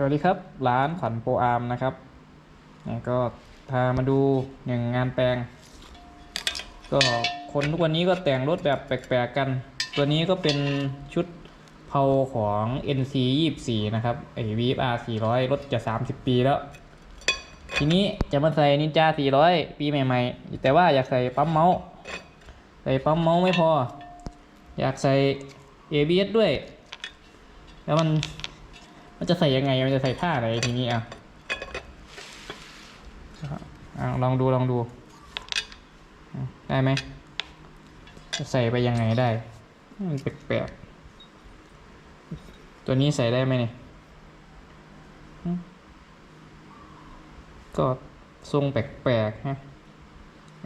สวัสดีครับ ร้านขวัญโปรอาร์มนะครับนี่ก็พามาดูอย่างงานแปลง ก็คนทุกวันนี้ก็แต่งรถแบบแปลกๆกัน ตัวนี้ก็เป็นชุดเพาของ NC 24นะครับไอ้ VFR 400 รถจะ 30 ปีแล้ว ทีนี้จะมาใส่นินจา 400 ปีใหม่ๆ แต่ว่าอยากใส่ปั๊มเมาส์ ใส่ปั๊มเมาส์ไม่พอ อยากใส่ ABS ด้วย แล้วมัน มันจะใส่ยังไง มันจะใส่ท่าอะไรทีนี้อะลองดูลองดู ได้ไหมจะใส่ไปยังไงได้ มันแปลกๆ ตัวนี้ใส่ได้ไหมเนี่ย ก็ทรงแปลกๆฮะ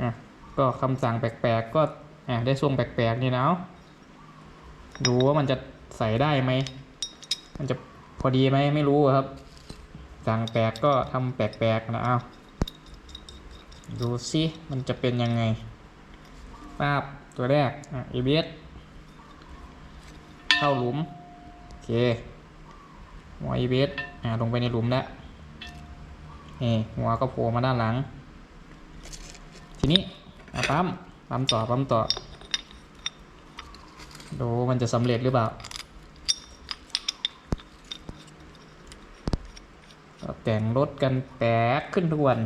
อะ ก็คำสั่งแปลกๆ ก็อะได้ทรงแปลกๆนี่นะดูว่ามันจะใส่ได้ไหม มันจะ พอดีไหมไม่รู้ครับ สั่งแปลกก็ทำแปลกๆนะเอาดูสิมันจะเป็นยังไงป้าบตัวแรกอะ ABS เข้าหลุม โอเคหัว ABS อะลงไปในหลุมแล้วนี่หัวก็โผล่มาด้านหลัง ทีนี้ปั๊มปั๊มต่อปั๊มต่อดูมันจะสำเร็จหรือเปล่า แต่งรถกันแปลกขึ้นทุกวัน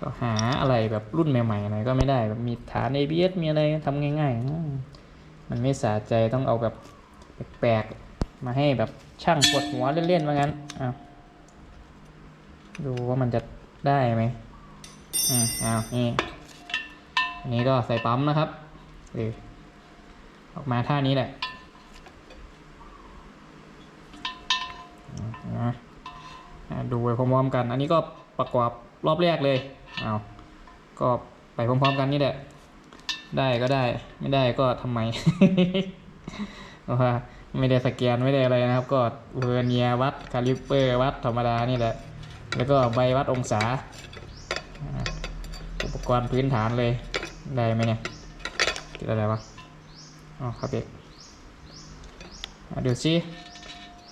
ก็หาอะไรแบบรุ่นใหม่ๆหน่อยก็ไม่ได้แบบมีฐาน ABS มีอะไรทำง่ายๆ มันไม่สะใจต้องเอาแบบแปลกๆ มาให้แบบช่างปวดหัวเล่นๆว่างั้นอ้าวดูว่ามันจะได้ไหมอืมอ้าวนี่อันนี้ก็ใส่ปั๊มนะครับเออออกมาท่านี้แหละ ดูไปพร้อมๆกัน อันนี้ก็ประกอบรอบแรกเลยเอาก็ไปพร้อมๆกันนี่แหละ ได้ก็ได้ ไม่ได้ก็ทำไมเพราะว่าไม่ได้สแกนไม่ได้อะไรนะครับ ก็เวอร์เนียวัดคาลิปเปอร์วัดธรรมดานี่แหละ แล้วก็ใบวัดองศา อุปกรณ์พื้นฐานเลย ได้ไหมเนี่ยติดอะไรวะ อ๋อครับเอกอะดูสิ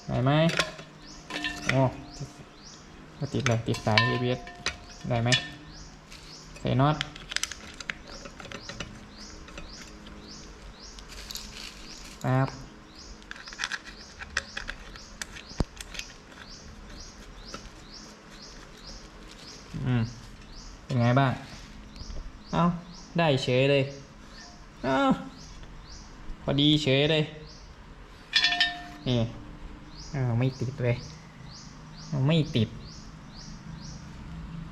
ได้ไหมโอ้ ก็ติดเลยติดสาย ABS ได้ไหมใส่น็อตครับอืม เป็นไงบ้าง เอ้าได้เฉยเลย เอ้าพอดีเฉยเลย นี่เออไม่ติดเลย ไม่ติด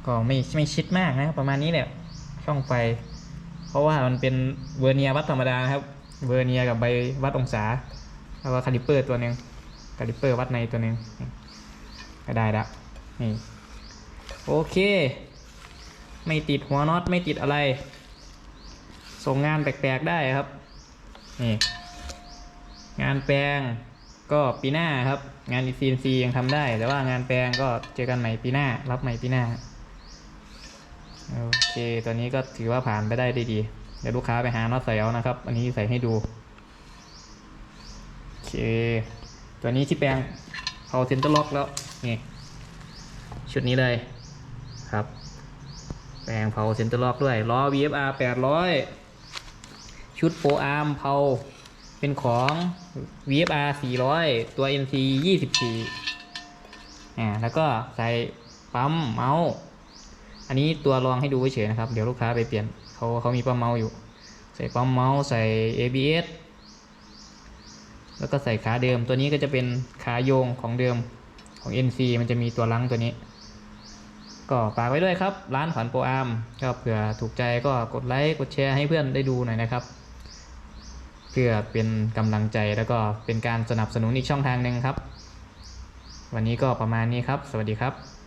ก็ไม่ไม่ชิดมากนะประมาณนี้แหละช่องไฟ เพราะว่ามันเป็นเวอร์เนียวัดธรรมดานะครับ เวอร์เนียกับใบวัดองศาแล้วก็คาลิเปอร์ตัวหนึ่งคาลิเปอร์วัดในตัวหนึ่งก็ได้แล้วนี่โอเค ไม่ติดหัวน็อตไม่ติดอะไร ส่งงานแปลกๆได้ครับนี่งานแปลงก็ปีหน้าครับ งาน CNC ยังทำได้ แต่ว่างานแปลงก็เจอกันใหม่ปีหน้า รับใหม่ปีหน้า โอเค ตัวนี้ก็ถือว่าผ่านไปได้ดีดีเดี๋ยวลูกค้าไปหาน็อตใส่เอานะครับ อันนี้ใส่ให้ดู โอเค ตัวนี้ที่แปลงเขาเซนเตอร์ล็อกแล้ว นี่ ชุดนี้เลย ครับ แปลงเผาเซนเตอร์ล็อกด้วย ล้อ VFR 800 ชุดโปรอาร์มเผาเป็นของ VFR 400 ตัว NC 24อ่า แล้วก็ใส่ปั๊มเมาส์ อันนี้ตัวรองให้ดูเฉยๆนะครับ เดี๋ยวลูกค้าไปเปลี่ยนเขาเขามีปั๊มเมาส์อยู่ ใส่ปั๊มเมาส์ใส่ ABS แล้วก็ใส่ขาเดิม ตัวนี้ก็จะเป็นขาโยงของเดิมของ NC มันจะมีตัวลังตัวนี้ ก็ฝากไว้ด้วยครับ ร้านขวัญโปรอาร์มก็เผื่อถูกใจก็กดไลค์กดแชร์ให้เพื่อนได้ดูหน่อยนะครับ เพื่อเป็นกำลังใจแล้วก็เป็นการสนับสนุนอีกช่องทางหนึ่งครับ วันนี้ก็ประมาณนี้ครับ สวัสดีครับ